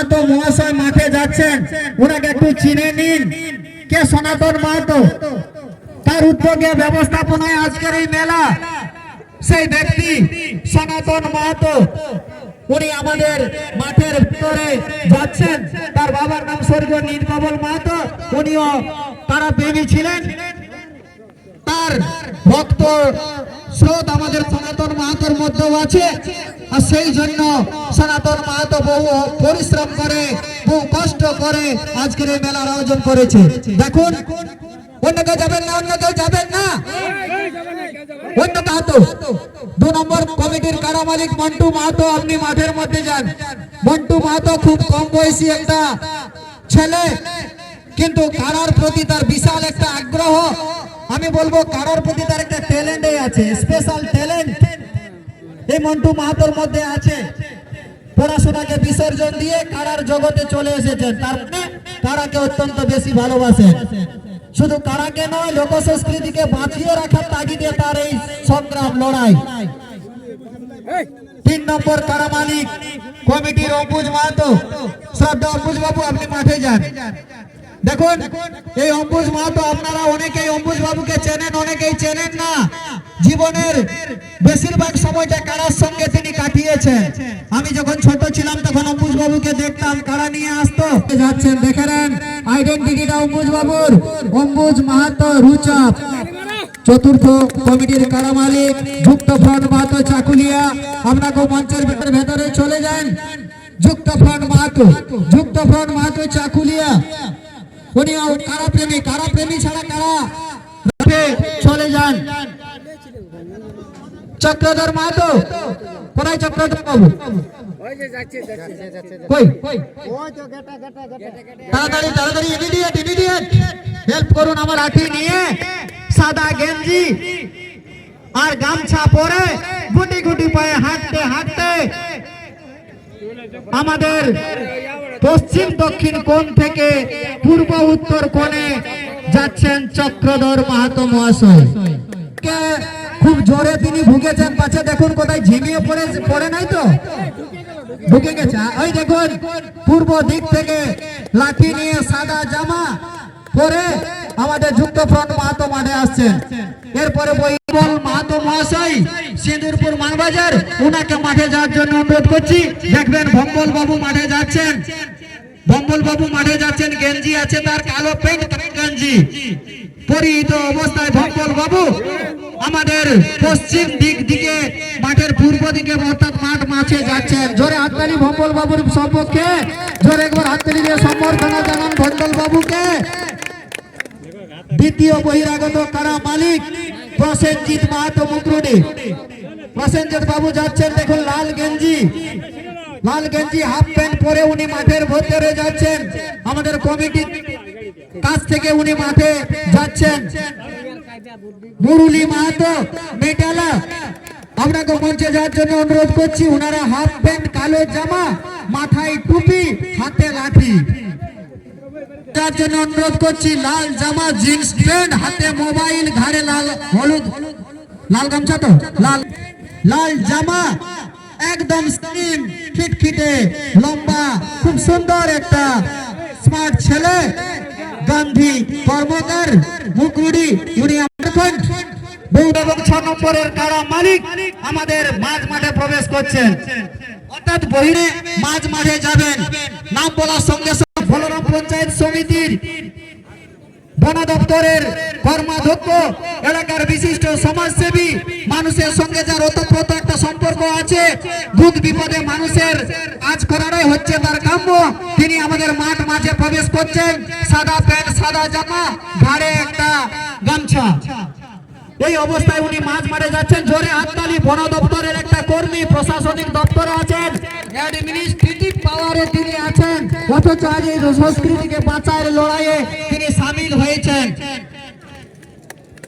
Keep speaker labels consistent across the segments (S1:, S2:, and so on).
S1: মাহাতো মহাশয় মাঠে যাচ্ছেন। ওনাকে একটু চিনে নিন। কে সনাতন মাহাতো তার উদ্যোগে ব্যবস্থাপনায় আজকের এই মেলা। সেই ব্যক্তি সনাতন মাহাতো উনি আমাদের মাঠের ভিতরে যাচ্ছেন। তার বাবার নাম স্বর্গীয় নীলকমল মাহাতো উনিও তারা প্রেমী ছিলেন। তার ভক্ত স্রোত আমাদের সনাতন মাহাতোর মধ্যেও আছে। আর সেই জন্য সনাতন মাহাতো বহু পরিশ্রম করে, বহু কষ্ট করে আজকের এই মেলার আয়োজন করেছে। দেখুন, অন্য কেউ যাবেন না, অন্য কেউ যাবেন না। অন্য দু নম্বর কমিটির কারা মালিক? মন্টু মাহাতো, আপনি মাঠের মধ্যে যান। মন্টু মাহাতো খুব কম বয়সী একটা ছেলে, কিন্তু কারার প্রতি তার বিশাল একটা আগ্রহ। আমি বলব কারার প্রতি তার একটা ট্যালেন্টই আছে স্পেশাল ট্যালেন্ট এই মন্টু মাহাতোর মধ্যে আছে। পড়াশোনাকে বিসর্জন দিয়ে কারার জগতে চলে এসেছেন। তার মানে কারাকে অত্যন্ত বেশি ভালোবাসেন। শুধু কারাকে নয় লোক সংস্কৃতিকে বাঁচিয়ে রাখার তাগিদে তার এই সংগ্রাম লড়াই। তিন নম্বর কারা মালিক? কমিটির অম্বুজ মাহাতো। শ্রদ্ধা অম্বুজ বাবু আপনি মাঠে যান। দেখুন, এই অম্বুজ মাহাতো আপনারা অনেকেই, অম্বুজ বাবুকে চেনেন, অনেকেই চেনেন না। জীবনের বেশিরভাগ সময়টা কারার সঙ্গে তিনি কাটিয়েছেন। আমি যখন ছোট ছিলাম, তখন অম্বুজ বাবুকে দেখতাম, কারা নিয়ে আসতো? যাচ্ছেন, দেখে নেন আইডেন্টিটিটা অম্বুজ বাবুর। অম্বুজ মাহাতো রুচাপ। চতুর্থ কমিটির কারা মালিক, যুক্ত ফ্রন্ট মাহাতো চাকুলিয়া। আপনাকে মঞ্চের ভেতরে ভেতরে চলে যান। যুক্ত ফ্রন্ট মাহাতো, যুক্ত ফ্রন্ট মাহাতো চাকুলিয়া। উনি কারা প্রেমী কারা প্রেমী ছাড়া কারা? চলে যান। চক্রধর মাহাতো কোথায় চক্রধর বাবু? তাড়াতাড়ি তাড়াতাড়ি ইমিডিয়েট ইমিডিয়েট হেল্প করুন আমার লাঠি নিয়ে। সাদা গেঞ্জি আর গামছা পরে গুটি গুটি পায়ে হাঁটতে হাঁটতে। আমাদের পশ্চিম, দক্ষিণ কোণ থেকে পূর্ব, উত্তর কোণে যাচ্ছেন চক্রধর মাহাতো মহাশয়। খুব জোরে তিনি ভুগেছেন, পাছে দেখুন কোথায় ঝিমিয়ে পড়ে পড়ে নাই তো? ঢুকে গেছে ওই দেখুন, পূর্ব দিক থেকে লাঠি নিয়ে সাদা জামা পরে আমাদের যুক্ত ফ্রন্ট মাহাতো মাঠে আসছেন। এরপরে বৈবল মাহাতো মহাশয় সিঁদুরপুর মানবাজার উনাকে মাঠে যাওয়ার জন্য অনুরোধ করছি। দেখবেন ভম্বল বাবু মাঠে যাচ্ছেন। ভম্বল বাবু মাঠে যাচ্ছেন, গেঞ্জি আছে তার, কালো প্যান্ট গেঞ্জি। পরিহিত অবস্থায় ভম্বল বাবু আমাদের পশ্চিম দিক দিকে, মাঠের পূর্ব দিকে অর্থাৎ মাঠ মাঠে যাচ্ছেন। জোরে হাততালি ভম্বল বাবুর সম্পর্কে, জোরে একবার হাততালি দিয়ে সম্বর্ধনা জানান ভন্ডল বাবুকে দ্বিতীয় বহিরাগত কারা মালিক? প্রসেনজিৎ মাহাতো মুকরুনি প্রসেনজিৎ বাবু যাচ্ছেন, দেখুন লাল গেঞ্জি। লাল গেঞ্জি হাফ প্যান্ট পরে উনি মাঠের ভেতরে যাচ্ছেন। আমাদের কমিটির কাছ থেকে উনি মাঠে যাচ্ছেন। মুরুলি মাহাতো মেটালা। আপনাকে মঞ্চে যাওয়ার জন্য অনুরোধ করছি ওনারা হাফ প্যান্ট, কালো জামা, মাথায় টুপি, হাতে লাঠি। তার জন্য অনুরোধ করছি, লাল জামা, জিন্স, প্যান্ট, হাতে মোবাইল, ঘাড়ে লাল, হলুদ, লাল গামছা তো? লাল লাল জামা, একদম স্লিম, খিটখিটে, লম্বা, খুব সুন্দর একটা স্মার্ট ছেলে, গান্ধী কর্মকার, মুকুড়ি, উনি এখন বহু এবং ছ নম্বরের কারা মালিক, আমাদের মাঝ মাঠে প্রবেশ করছেন। অর্থাৎ বহিরে মাঝ মাঠে যাবেন। নাম বলার সঙ্গে পঞ্চায়েত সমিতির বন দপ্তরের কর্মাধ্যক্ষ, এলাকার বিশিষ্ট সমাজসেবী, মানুষের সঙ্গে যার ওতপ্রোত একটা সম্পর্ক আছে দুধ বিপদে মানুষের কাজ করারই হচ্ছে তার কাম্য। তিনি আমাদের মাঠ মাঝে প্রবেশ করছেন, সাদা প্যান্ট, সাদা জামা ঘাড়ে একটা গামছা। এই অবস্থায় উনি মাঝ মাঠে যাচ্ছেন। জোরে হাততালি। বন দপ্তরের একটা কর্মী, প্রশাসনিক দপ্তরে আছেন। লড়াইয়ে তিনি সামিল হয়েছেন।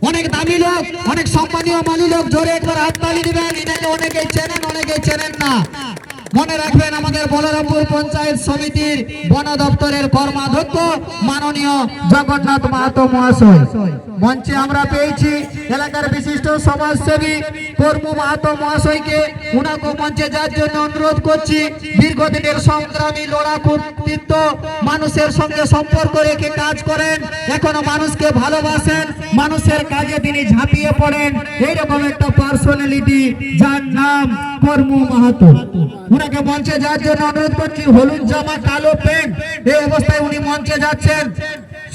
S1: অনেক দামি লোক, অনেক সম্মানীয় মালি লোক, জোরে একবার হাততালি দিবেন। অনেকেই চেনেন অনেকেই চেনেন না। মনে রাখবেন আমাদের বলরামপুর পঞ্চায়েত সমিতির বন দপ্তরের কর্মাধ্যক্ষ মাননীয় জগন্নাথ মাহাতো মহাশয়। মঞ্চে আমরা পেয়েছি এলাকার বিশিষ্ট সমাজসেবী কর্মু মাহাতো মহাশয়কে। উনাকে মঞ্চে যাওয়ার জন্য অনুরোধ করছি। দীর্ঘদিনের সংগ্রামী লড়াকু কৃতিত্ব মানুষের সঙ্গে সম্পর্ক রেখে কাজ করেন। এখনও মানুষকে ভালোবাসেন। মানুষের কাজে তিনি ঝাঁপিয়ে পড়েন। এইরকম একটা পার্সোনালিটি যার নাম কর্মু মাহাতো। উনাকে মঞ্চে যাওয়ার জন্য অনুরোধ করছি, হলুদ জামা, কালো প্যান্ট, এই অবস্থায় উনি মঞ্চে যাচ্ছেন।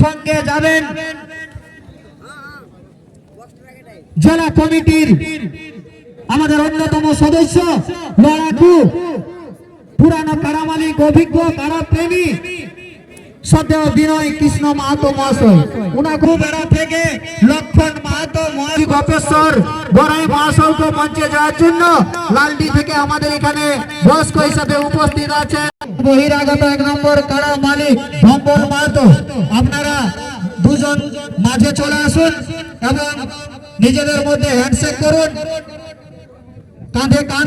S1: সঙ্গে যাবেন জেলা কমিটির আমাদের অন্যতম সদস্য, লড়াকু, পুরানো কারামালিক, অভিজ্ঞ কারা প্রেমী সদ্য বিনয় কৃষ্ণ মাহাতো মহাশয়। উনাকু বেড়া থেকে লক্ষণ মাহাতো মহাশয়। গপেশ্বর বড়াই মহাশয়কে মঞ্চে যাওয়ার জন্য লালডি থেকে আমাদের এখানে বয়স্ক হিসাবে উপস্থিত আছে বহিরাগত এক নম্বর কারা মালিক? ভম্বল মাহাতো। আপনারা দুজন মাঝে চলে আসুন এবং নিজেদের মধ্যে হ্যান্ডশেক করুন। কাঁধে কাঁধ